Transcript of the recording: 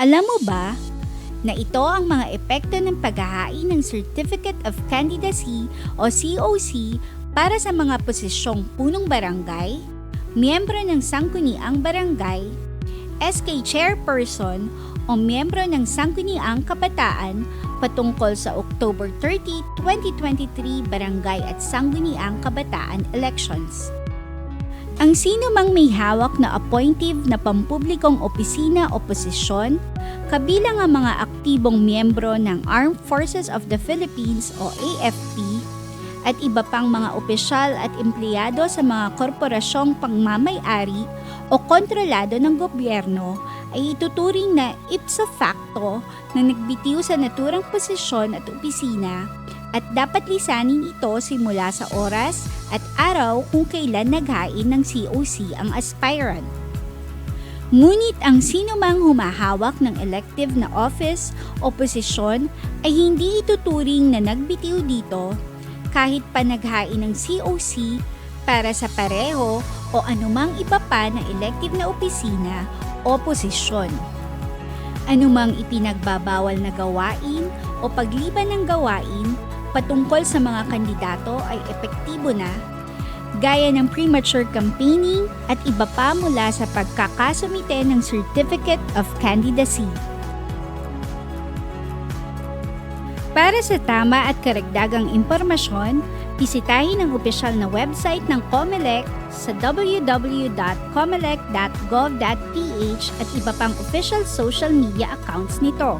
Alam mo ba na ito ang mga epekto ng paghahain ng Certificate of Candidacy o COC para sa mga posisyong punong barangay, miyembro ng Sangkuniang Barangay, SK Chairperson o miyembro ng Sangkuniang Kabataan patungkol sa October 30, 2023 Barangay at Sangguniang Kabataan Elections. Ang sino mang may hawak na appointive na pampublikong opisina o posisyon, kabilang ang mga aktibong miyembro ng Armed Forces of the Philippines o AFP, at iba pang mga opisyal at empleyado sa mga korporasyong pangmamay-ari o kontrolado ng gobyerno ay ituturing na ipso facto na nagbitiw sa naturang posisyon at opisina at dapat lisanin ito simula sa oras at araw kung kailan naghain ng COC ang aspirant. Ngunit ang sino mang humahawak ng elective na office o posisyon ay hindi ituturing na nagbitiw dito kahit pa naghain ng COC para sa pareho o anumang iba pa na elective na opisina o posisyon. Anumang ipinagbabawal na gawain o pagliban ng gawain patungkol sa mga kandidato ay epektibo na, gaya ng premature campaigning at iba pa mula sa pagkakasumite ng Certificate of Candidacy. Para sa tama at karagdagang impormasyon, bisitahin ang opisyal na website ng COMELEC sa www.comelec.gov.ph at iba pang official social media accounts nito.